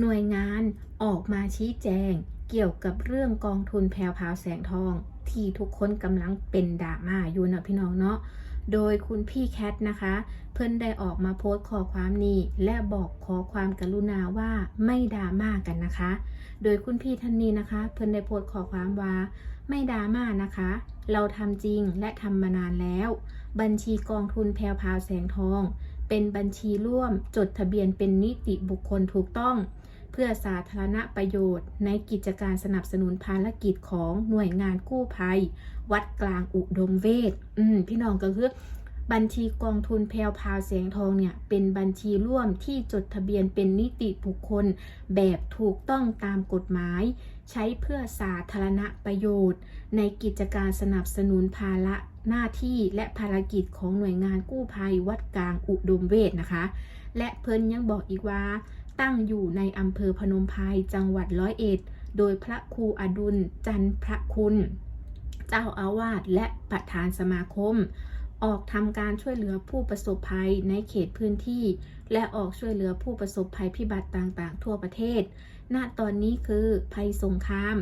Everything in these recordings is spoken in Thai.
หน่วยงานออกมาชี้แจงเกี่ยวกับเรื่องกองทุนแพรวพาวแสงทอง ที่ทุกคนกำลังเป็นดราม่าอยู่นะพี่น้องเนาะโดยคุณพี่แคทนะคะ เพิ่นได้ออกมาโพสต์ขอความนี้ และบอกขอความกรุณาว่าไม่ดราม่ากันนะคะ โดยคุณพี่ท่านนี้นะคะ เพิ่นได้โพสต์ขอความว่า ไม่ดราม่านะคะ เราทำจริงและทำมานานแล้ว บัญชีกองทุนแพรวพาวแสงทอง เป็นบัญชีร่วมจดทะเบียนเป็นนิติบุคคลถูกต้อง เพื่อสาธารณประโยชน์ ในกิจการสนับสนุนภารกิจของหน่วยงานกู้ภัย วัดกลางอุดมเวทอืมพี่น้องก็คือบัญชีกองทุนแพรวพาวแสงทองเนี่ย เป็นบัญชีร่วมที่จดทะเบียนเป็นนิติบุคคล แบบถูกต้องตามกฎหมาย ใช้เพื่อสาธารณประโยชน์ ในกิจการสนับสนุนภาระหน้าที่และภารกิจของหน่วยงานกู้ภัยวัดกลางอุดมเวทนะคะ และเพิ่นยังบอกอีกว่า ตั้งอยู่ในอำเภอพนมไพรจังหวัดร้อยเอ็ด โดยพระครูอดุลจันพระคุณ เจ้าอาวาสและประธานสมาคม ออกทำการช่วยเหลือผู้ประสบภัยในเขตพื้นที่ และออกช่วยเหลือผู้ประสบภัยพิบัติต่างๆ ทั่วประเทศ ณ ตอนนี้คือภัยสงคราม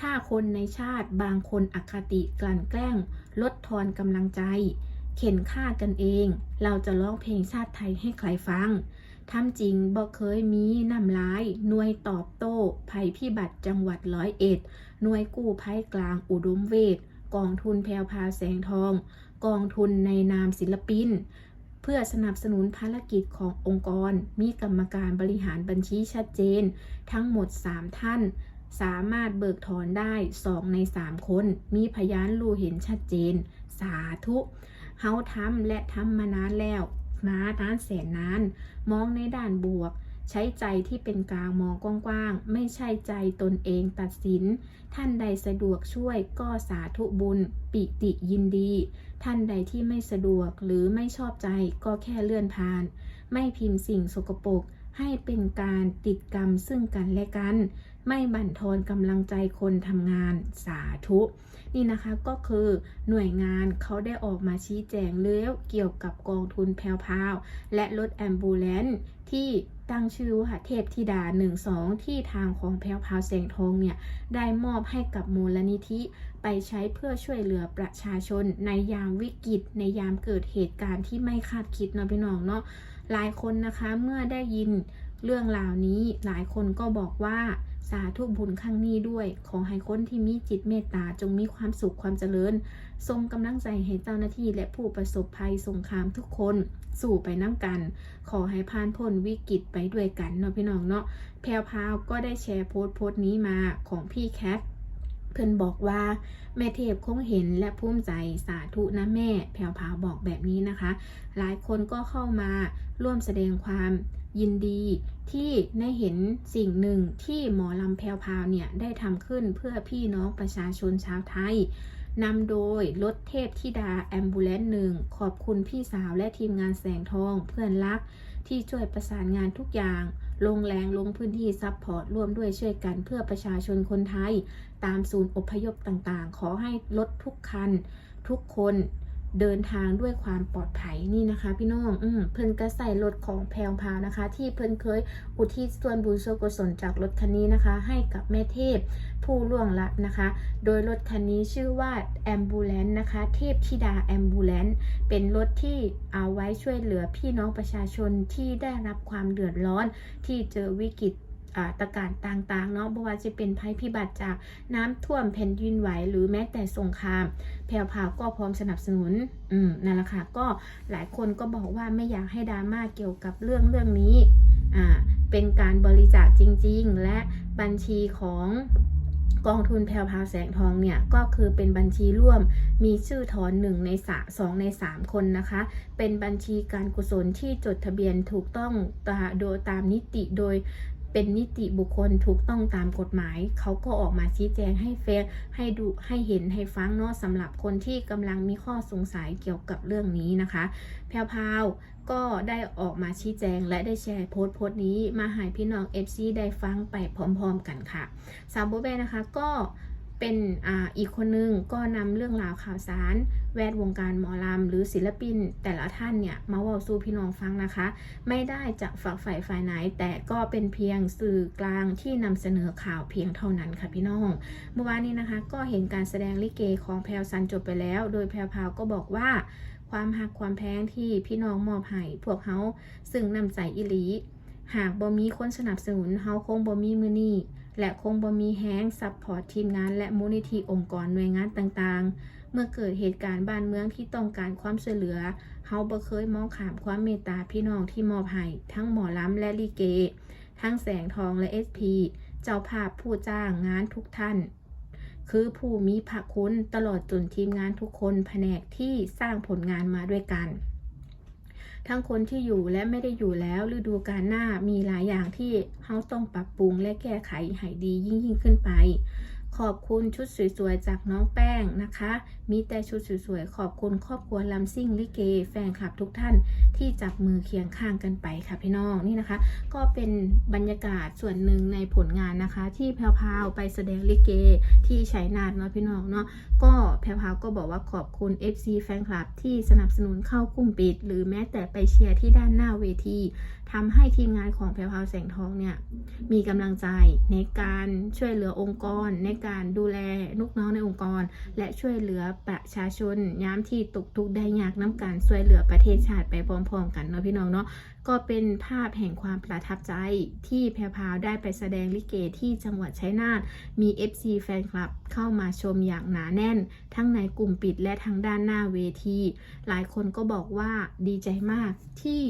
ถ้าคนในชาติบางคนอคติกลั่นแกล้ง ลดทอนกำลังใจ เข็นฆ่ากันเอง เราจะร้องเพลงชาติไทยให้ใครฟัง ทำจริงบ่เคยมีนำร้ายหน่วยตอบโต้ ภัยพิบัติจังหวัดร้อยเอ็ดหน่วยกู้ภัยกลางอุดมเวทกองทุนแพรวพราแสงทอง กองทุนในนามศิลปิน เพื่อสนับสนุนภารกิจขององค์กร มีกรรมการบริหารบัญชีชัดเจน ทั้งหมด 3 ท่าน สามารถเบิกถอนได้ 2 ใน 3 คน มีพยานรู้เห็นชัดเจน สาธุเฮาทำและทำมานานแล้ว มานานแสนนานมองในด้านบวก ใช้ใจที่เป็นกลางมองกว้างๆ ไม่ใช่ใจตนเองตัดสิน ท่านใดสะดวกช่วยก็สาธุบุญ ปิติยินดี ท่านใดที่ไม่สะดวกหรือไม่ชอบใจก็แค่เลื่อนผ่าน ไม่พิมพ์สิ่งสกปรกให้เป็นการติดกรรมซึ่งกันและกัน ไม่บั่นทอนกำลังใจคนทำงานสาธุ นี่นะคะก็คือหน่วยงานเขาได้ออกมาชี้แจงเรื่องเกี่ยวกับกองทุนแพรวพาวและรถแอมบูเลนที่ตั้งชื่อว่าเทพธิดา 12 ที่ทางของแพรวพาวแสงทองเนี่ย ได้มอบให้กับมูลนิธิไปใช้เพื่อช่วยเหลือประชาชนในยามวิกฤต ในยามเกิดเหตุการณ์ที่ไม่คาดคิดเนาะพี่น้องเนาะหลายคนนะคะเมื่อได้ยินเรื่องราวนี้หลายคนก็บอกว่า สาธุบุญครั้งนี้ด้วย ขอให้คนที่มีจิตเมตตาจงมีความสุขความเจริญ ทรงกำลังใจให้เจ้าหน้าที่และผู้ประสบภัยสงครามทุกคน สู่ไปน้ำกัน ขอให้ผ่านพ้นวิกฤตไปด้วยกันเนาะพี่น้องเนาะแพรวพาวก็ได้แชร์โพสต์โพสต์นี้มาของพี่แคท เพิ่นบอกว่า แม่เทพคงเห็นและภูมิใจสาธุนะแม่แพรวพาวบอกแบบนี้นะคะ หลายคนก็เข้ามาร่วมแสดงความยินดีที่ได้เห็นสิ่งหนึ่งที่หมอลำแพวพาวเนี่ย ได้ทำขึ้นเพื่อพี่น้องประชาชนชาวไทยนำโดยรถเทพธิดาแอมบูเลนหนึ่งขอบคุณพี่สาวและทีมงานแสงทองเพื่อนรักที่ช่วยประสานงานทุกอย่าง ลงแรงลงพื้นที่ซัพพอร์ตร่วมด้วยช่วยกันเพื่อประชาชนคนไทย ตามศูนย์อพยพต่างๆ ขอให้รถทุกคัน ทุกคน เดินทางด้วยความปลอดภัยนี่นะคะ พี่น้องอมเพิ่นก็ใส่รถของแพรวพาวนะคะ ที่เพิ่นเคยอุทิศส่วนบุญส่วนกุศลจากรถคันนี้นะคะ ให้กับแม่เทพผู้ล่วงลับนะคะ โดยรถคันนี้ชื่อว่าแอมบูเลนนะคะ เทพธิดาแอมบูเลนเป็นรถที่เอาไว้ช่วยเหลือพี่น้องประชาชนที่ได้รับความเดือดร้อนที่เจอวิกฤต ตะการต่างๆเนาะบ่ว่าจะเป็นภัยพิบัติจากน้ำท่วมแผ่นดินไหวหรือแม้แต่สงคราม แพรวพาวก็พร้อมสนับสนุนอืมนั่นแหละค่ะก็หลายคนก็บอกว่าไม่อยากให้ดราม่าเกี่ยวกับเรื่องเรื่องนี้อ่าเป็นการบริจาคจริง ๆ และบัญชีของกองทุนแพรวพาวแสงทองเนี่ย ก็คือเป็นบัญชีร่วมมีชื่อถอนหนึ่งในสาสองในสามคนนะคะ เป็นบัญชีการกุศลที่จดทะเบียนถูกต้องตาโดยตามนิติโดย เป็นนิติบุคคลถูกต้องตามกฎหมาย เขาก็ออกมาชี้แจงให้เฟซให้ดูให้เห็นให้ฟังเนาะสำหรับคนที่กำลังมีข้อสงสัยเกี่ยวกับเรื่องนี้นะคะ แพรวพาวก็ได้ออกมาชี้แจงและได้แชร์โพสต์โพสต์นี้มาให้พี่น้อง FC ได้ฟังไปพร้อมๆกันค่ะ สาวโบเบ้นะคะก็ เป็นออีกคนนึงก็นำเรื่องราวข่าวสาร แวดวงการหมอลำหรือศิลปิน แต่ละท่านเนี่ยมาว่าสู่พี่น้องฟังนะคะ ไม่ได้จะฝักใฝ่ฝ่ายไหน แต่ก็เป็นเพียงสื่อกลางที่นำเสนอข่าวเพียงเท่านั้นค่ะพี่น้องเมื่อวานนี้นะคะ ก็เห็นการแสดงลิเกของแพรวซันจบไปแล้ว โดยแพรวพาวก็บอกว่า ความหักความแพงที่พี่น้องมอบให้พวกเขาซึ่งนำใจอิลีหากบ่มีคนสนับสนุนเฮาคงบ่มีมือนี้ และคงบ่มีแฮงซัพพอร์ตทีมงานและมูลนิธิองค์กรหน่วยงานต่างๆ เมื่อเกิดเหตุการณ์บ้านเมืองที่ต้องการความช่วยเหลือเฮาบ่เคยมองขามความเมตตาพี่น้องที่มอบให้ทั้งหมอลำและลิเก ทั้งแสงทองและ SP เจ้าภาพผู้จ้างงานทุกท่าน คือผู้มีพระคุณตลอดจนทีมงานทุกคนแผนกที่สร้างผลงานมาด้วยกัน ทั้งคนที่อยู่และไม่ได้อยู่แล้วฤดูกาลหน้ามีหลายอย่างที่เขาต้องปรับปรุงและแก้ไขให้ดียิ่งยิ่งขึ้นไป ขอบคุณชุดสวยๆจากน้องแป้งนะคะ มีแต่ชุดสวยๆขอบคุณครอบครัวลำซิ่งลิเก แฟนคลับทุกท่านที่จับมือเคียงข้างกันไปค่ะพี่น้องนี่นะคะ ก็เป็นบรรยากาศส่วนหนึ่งในผลงานนะคะ ที่แพรวไปแสดงลิเก ที่ชัยนาทเนาะพี่น้องเนาะก็แพรวก็บอกว่าขอบคุณ FC แฟนคลับที่สนับสนุนเข้ากลุ่มปิด หรือแม้แต่ไปเชียร์ที่ด้านหน้าเวทีทำให้ทีมงานของแพรวแสงทองเนี่ยมีกำลังใจในการช่วยเหลือองค์กรในการดูแลลูกน้องในองค์กร และช่วยเหลือประชาชนย้ำที่ตกทุกข์ได้ยากน้ำการช่วยเหลือประเทศชาติไปพร้อมๆ กันเนาะพี่น้องเนาะก็เป็นภาพแห่งความประทับใจที่แพรวได้ไปแสดงลิเกที่จังหวัดชัยนาทมี FC แฟนคลับเข้ามาชมอย่างหนาแน่น ทั้งในกลุ่มปิดและทั้งด้านหน้าเวที หลายคนก็บอกว่าดีใจมากที่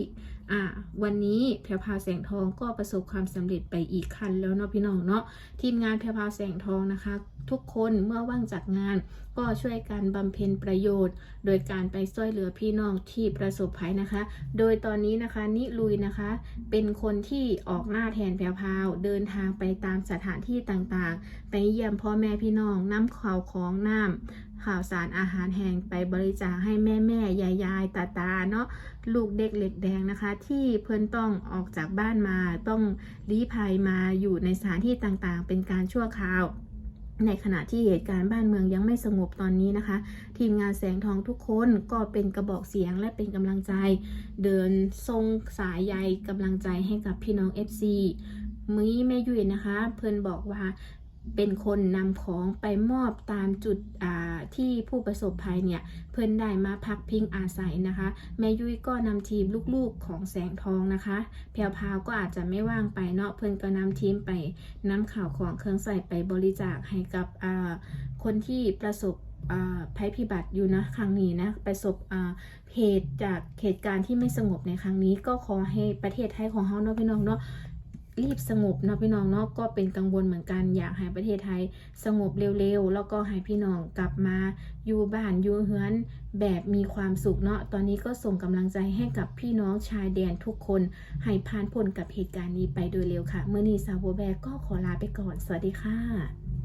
อ่าวันนี้แพรวพาวแสงทองก็ประสบความสำเร็จไปอีกขั้นแล้วเนาะพี่น้องเนาะทีมงานแพรวพาวแสงทองนะคะ ทุกคนเมื่อว่างจากงาน ก็ช่วยกันบำเพ็ญประโยชน์ โดยการไปช่วยเหลือพี่น้องที่ประสบภัยนะคะ โดยตอนนี้นะคะนิลุยนะคะ เป็นคนที่ออกหน้าแทนแพรวพาวเดินทางไปตามสถานที่ต่างๆ ไปเยี่ยมพ่อแม่พี่น้องน้ำข่าวของน้ำ ข่าวสารอาหารแห้งไปบริจาคให้แม่แม่ยายยายตาตาเนาะลูกเด็กเล็กแดงนะคะ ที่เพิ่นต้องออกจากบ้านมาต้องลี้ภัยมาอยู่ในสถานที่ต่างๆ เป็นการชั่วคราวในขณะที่เหตุการณ์บ้านเมืองยังไม่สงบตอนนี้นะคะ ทีมงานแสงทองทุกคนก็เป็นกระบอกเสียงและเป็นกำลังใจ เดินทรงสายใยกำลังใจให้กับพี่น้อง FC มื้อแม่ยุ้ยนะคะ เพิ่นบอกว่าเป็นคนนำของไปมอบตามจุดอ่า ที่ผู้ประสบภัยเนี่ยเพิ่นได้มาพักพิงอาศัยนะคะ แม่ยุ้ยก็นำทีมลูกๆของแสงทองนะคะแพรวพาวก็อาจจะไม่ว่างไปเนาะเพิ่นก็นำทีมไปนำข่าวของเครื่องใส่ไปบริจาคให้กับคนที่ประสบภัยพิบัติอยู่นะครั้งนี้นะประสบเหตุจากเหตุการณ์ที่ไม่สงบในครั้งนี้ ก็ขอให้ประเทศไทยของเฮาเนาะพี่น้องเนาะ รีบสงบเนาะพี่น้องเนาะก็เป็นกังวลเหมือนกันอยากให้ประเทศไทยสงบเร็วๆ แล้วก็ให้พี่น้องกลับมาอยู่บ้านอยู่เฮือนแบบมีความสุขเนาะตอนนี้ก็ส่งกำลังใจให้กับพี่น้องชายแดนทุกคนให้ผ่านพ้นกับเหตุการณ์นี้ไปโดยเร็วค่ะ เมื่อนี้ซาวโบแบกก็ขอลาไปก่อน สวัสดีค่ะ